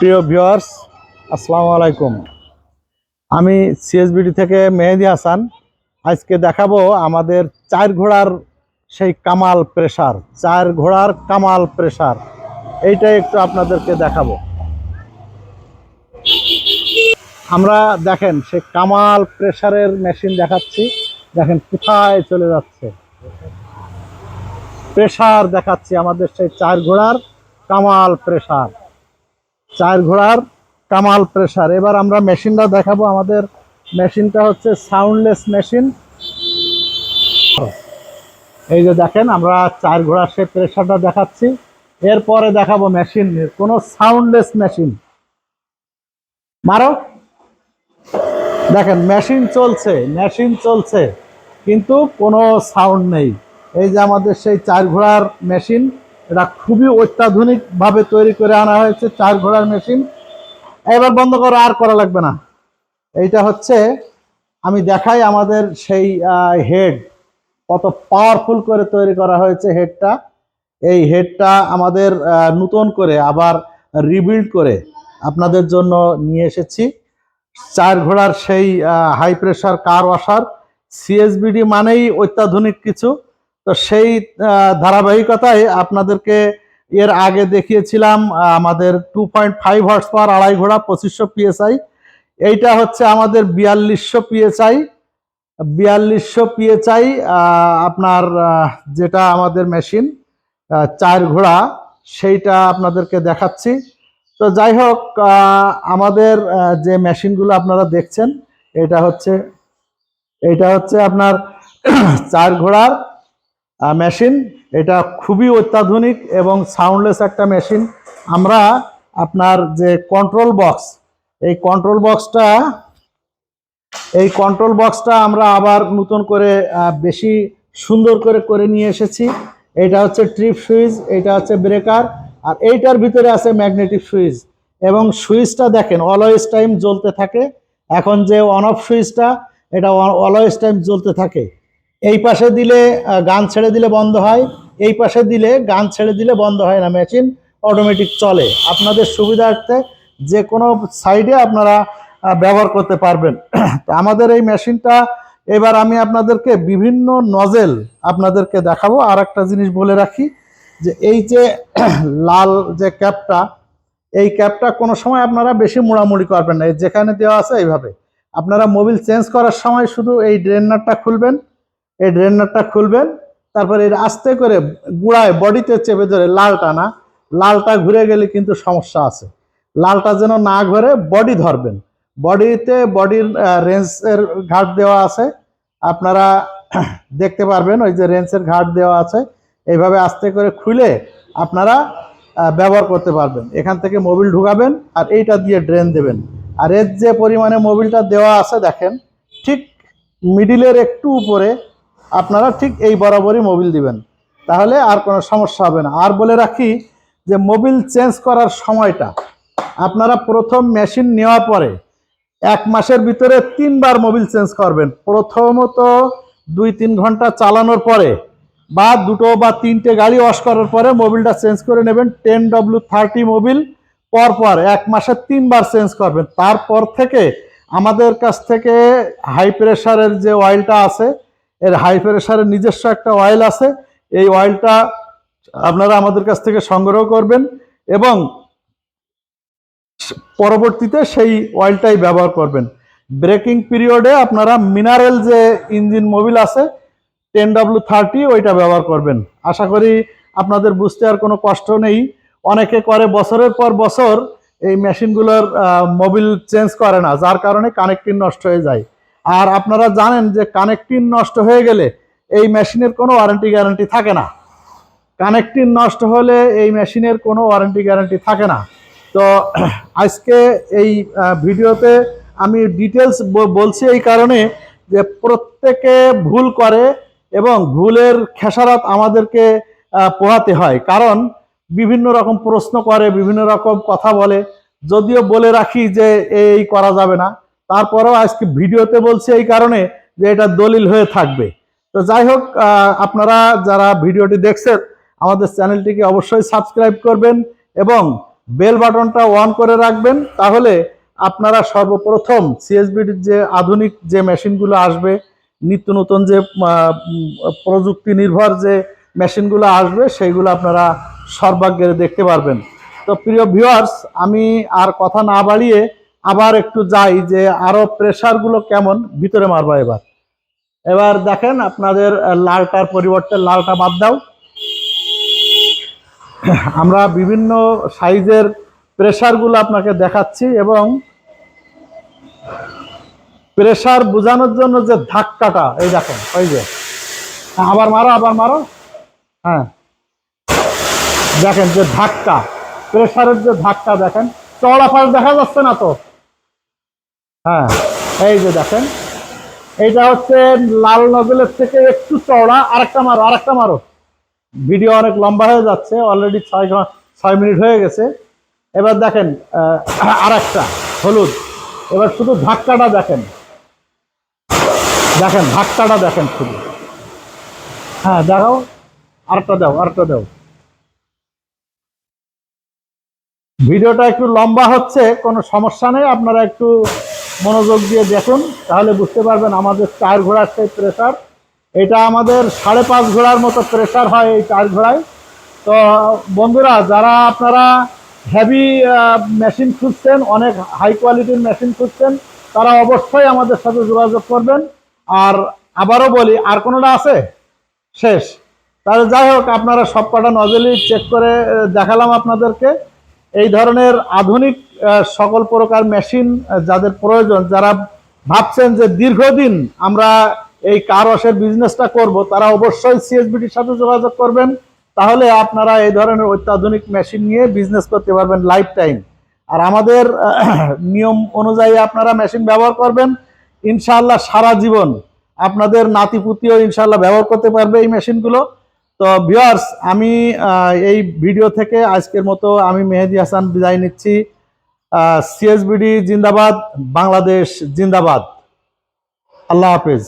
প্রিয় ভিওয়ার্স আসসালামু আলাইকুম। আমি সিএসবিডি থেকে মেহেদি হাসান। আজকে দেখাবো আমাদের চার ঘোড়ার সেই কামাল প্রেসার, চার ঘোড়ার কামাল প্রেসার। এইটা একটু আপনাদেরকে দেখাবো। আমরা দেখেন সে কামাল প্রেসারের মেশিন দেখাচ্ছি। দেখেন, কোথায় চলে যাচ্ছে। প্রেসার দেখাচ্ছি আমাদের সেই চার ঘোড়ার কামাল প্রেসার। চার ঘোড়ার কামাল প্রেসার এবার আমরা মেশিনটা দেখাবো। আমাদের মেশিনটা হচ্ছে সাউন্ডলেস মেশিন এই যে দেখেন, আমরা চার ঘোড়ার সেই প্রেশারটা দেখাচ্ছি। এরপরে দেখাবো মেশিন কোনো সাউন্ডলেস মেশিন মারো। দেখেন মেশিন চলছে মেশিন চলছে, কিন্তু কোনো সাউন্ড নেই। এই যে আমাদের সেই চার ঘোড়ার মেশিন এটা খুবই অত্যাধুনিকভাবে তৈরি করে আনা হয়েছে, চার ঘোড়ার মেশিন। এবার বন্ধ করো, আর করা লাগবে না। এইটা হচ্ছে, আমি দেখাই আমাদের সেই হেড কত পাওয়ারফুল করে তৈরি করা হয়েছে হেডটা এই হেডটা আমাদের নূতন করে আবার রিবিল্ড করে আপনাদের জন্য নিয়ে এসেছি। চার ঘোড়ার সেই high pressure car washer CSBD মানেই অত্যাধুনিক কিছু। তো সেই ধারাবাহিকতায় আপনাদেরকে এর আগে দেখিয়েছিলাম আমাদের two point five horse power আড়াই ঘোড়া, পঁচিশশো পিএসআই এইটা হচ্ছে আমাদের বিয়াল্লিশশো পিএসআই বিয়াল্লিশশো পিএসআই আপনার যেটা আমাদের মেশিন চার ঘোড়া, সেইটা আপনাদেরকে দেখাচ্ছি। তো যাই হোক আমাদের যে মেশিনগুলো আপনারা দেখছেন, এটা হচ্ছে এটা হচ্ছে আপনার চার ঘোড়ার মেশিন এটা খুবই অত্যাধুনিক এবং সাউন্ডলেস একটা মেশিন আমরা আপনার যে কন্ট্রোল বক্স এই কন্ট্রোল বক্সটা এই কন্ট্রোল বক্সটা আমরা আবার নতুন করে বেশি সুন্দর করে করে নিয়ে এসেছি। এটা হচ্ছে ট্রিপ সুইচ এটা হচ্ছে ব্রেকার আর এইটার ভিতরে আছে ম্যাগনেটিক সুইচ এবং সুইচটা দেখেন অলওয়েজ টাইম জ্বলতে থাকে। এখন যে অন অফ সুইচটা এটা অলওয়েজ টাইম জ্বলতে থাকে। এই পাশে দিলে গান ছেড়ে দিলে বন্ধ হয়, এই পাশে দিলে গান ছেড়ে দিলে বন্ধ হয় না, মেশিন অটোমেটিক চলে। আপনাদের সুবিধার্থে যে কোনো সাইডে আপনারা ব্যবহার করতে পারবেন। তো আমাদের এই মেশিনটা, এবার আমি আপনাদেরকে বিভিন্ন নজেল আপনাদেরকে দেখাবো। আর একটা জিনিস বলে রাখি যে, এই যে লাল যে ক্যাপটা, এই ক্যাপটা কোনো সময় আপনারা বেশি মোড়ামুড়ি করবেন না। যেখানে দেওয়া আছে এইভাবে। আপনারা মোবিল চেঞ্জ করার সময় শুধু এই ড্রেনারটা খুলবেন। এই ড্রেনারটা খুলবেন, তারপরে এর আস্তে করে গুড়ায় বডিতে চেপে ধরে লালটা না, লালটা ঘুরে গেলে কিন্তু সমস্যা আছে। লালটা যেন না ঘুরে, বডি ধরবেন। বডিতে বডির রেঞ্জের ঘাট দেওয়া আছে। আপনারা দেখতে পারবেন ওই যে রেঞ্জের ঘাট দেওয়া আছে। এইভাবে আস্তে করে খুলে আপনারা ব্যবহার করতে পারবেন। এখান থেকে মোবিল ঢুকাবেন আর এইটা দিয়ে ড্রেন দেবেন। আর এর যে পরিমাণে মোবিলটা দেওয়া আছে, দেখেন, ঠিক মিডিলের একটু উপরে আপনারা ঠিক এই বরাবরই মোবিল দিবেন। তাহলে আর কোনো সমস্যা হবে না। আর বলে রাখি যে মোবিল চেঞ্জ করার সময়টা আপনারা প্রথম মেশিন নেওয়ার পরে এক মাসের ভিতরে তিনবার মোবিল চেঞ্জ করবেন। প্রথমত দুই তিন ঘণ্টা চালানোর পরে বা দুটো বা তিনটে গাড়ি ওয়াশ করার পরে মোবিলটা চেঞ্জ করে নেবেন। টেন ডব্লিউ থার্টি মোবিল পর পর এক মাসে তিনবার চেঞ্জ করবেন। তারপর থেকে আমাদের কাছ থেকে হাই প্রেশারের যে অয়েলটা আছে এর হাই প্রেশারের নিজস্ব একটা অয়েল আছে। এই অয়েলটা আপনারা আমাদের কাছ থেকে সংগ্রহ করবেন এবং পরবর্তীতে সেই অয়েলটাই ব্যবহার করবেন। ব্রেকিং পিরিয়ডে আপনারা মিনারেল যে ইঞ্জিন মোবিল আছে টেন ডাব্লু থার্টি ওইটা ব্যবহার করবেন। আশা করি আপনাদের বুঝতে আর কোনো কষ্ট নেই। অনেকে করে বছরের পর বছর এই মেশিনগুলোর মোবিল চেঞ্জ করে না, যার কারণে কানেক্টিং নষ্ট হয়ে যায়। আর আপনারা জানেন যে কানেক্টিং নষ্ট হয়ে গেলে এই মেশিনের কোনো ওয়ারেন্টি গ্যারান্টি থাকে না। কানেক্টিং নষ্ট হলে এই মেশিনের কোনো ওয়ারেন্টি গ্যারান্টি থাকে না। তো আজকে এই ভিডিওতে আমি ডিটেলস বলছি এই কারণে যে প্রত্যেকে ভুল করে এবং ভুলের খেসারত আমাদেরকে পোহাতে হয়। কারণ বিভিন্ন রকম প্রশ্ন করে, বিভিন্ন রকম কথা বলে। যদিও বলে রাখি যে এই করা যাবে না। তারপরেও আজকে ভিডিওতে বলছি এই কারণে যে এটা দলিল হয়ে থাকবে। তো যাই হোক আপনারা যারা ভিডিওটি দেখছেন, আমাদের চ্যানেলটিকে অবশ্যই সাবস্ক্রাইব করবেন এবং বেল বাটনটা অন করে রাখবেন, তাহলে আপনারা সর্বপ্রথম সিএসবির যে আধুনিক যে মেশিনগুলো আসবে, নিত্য নতুন যে প্রযুক্তি নির্ভর যে মেশিনগুলো আসবে সেইগুলো আপনারা সর্বাগ্রে দেখতে পারবেন। তো প্রিয় ভিউয়ার্স আমি আর কথা না বাড়িয়ে আবার একটু যাই যে আরও প্রেসারগুলো কেমন? ভিতরে মারবো এবার। এবার দেখেন আপনাদের লালটার পরিবর্তে লালটা বাদ দাও। আমরা বিভিন্ন সাইজের প্রেসারগুলো আপনাকে দেখাচ্ছি এবং প্রেশার বোঝানোর জন্য যে ধাক্কাটা, এই দেখেন, ওই যে। আবার মারো আবার মারো। হ্যাঁ। দেখেন যে ধাক্কা প্রেশারের যে ধাক্কা দেখেন, চওড়া পাশ দেখা যাচ্ছে না তো? হ্যাঁ এই যে দেখেন, এইটা হচ্ছে লাল নজলের থেকে একটু চওড়া, আরেকটা মারো আরেকটা মারো। ভিডিও অনেক লম্বা হয়ে যাচ্ছে অলরেডি ছয় ছয় মিনিট হয়ে গেছে। এবার দেখেন আর একটা হলুদ। এবার শুধু ধাক্কাটা দেখেন। দেখেন, ধাক্কাটা দেখেন শুধু। হ্যাঁ দেখাও, আরেকটা দাও আরেকটা দাও। ভিডিওটা একটু লম্বা হচ্ছে, কোনো সমস্যা নেই, আপনারা একটু মনোযোগ দিয়ে দেখুন, তাহলে বুঝতে পারবেন আমাদের চার ঘোড়ার সেই প্রেশার এটা আমাদের সাড়ে পাঁচ ঘোড়ার মতো প্রেশার হয় এই চার ঘোড়ায়। তো বন্ধুরা, যারা আপনারা হেভি মেশিন খুঁজছেন, অনেক হাই কোয়ালিটির মেশিন খুঁজছেন, তারা অবশ্যই আমাদের সাথে যোগাযোগ করবেন। আর আবারও বলি, আর কোনোটা আছে? শেষ। তাহলে যাই হোক, আপনারা সব কটা নজেলি চেক করে দেখালাম আপনাদেরকে। এই ধরনের আধুনিক সকল প্রকার মেশিন যাদের প্রয়োজন, যারা ভাবছেন যে দীর্ঘদিন আমরা এই কার ওয়াশের বিজনেসটা করব, তারা অবশ্যই সিএসবিটির সাথে যোগাযোগ করবেন। তাহলে আপনারা এই ধরনের অত্যাধুনিক মেশিন নিয়ে বিজনেস করতে পারবেন লাইফ টাইম আর আমাদের নিয়ম অনুযায়ী আপনারা মেশিন ব্যবহার করবেন। ইনশাআল্লাহ সারা জীবন আপনাদের নাতিপুতিও ইনশাআল্লাহ ব্যবহার করতে পারবে এই মেশিনগুলো। তো ভিউয়ার্স আমি এই ভিডিও থেকে আজকের মতো আমি মেহেদি হাসান বিদায় নিচ্ছি। সিএসবিডি জিন্দাবাদ বাংলাদেশ জিন্দাবাদ। আল্লাহ হাফেজ।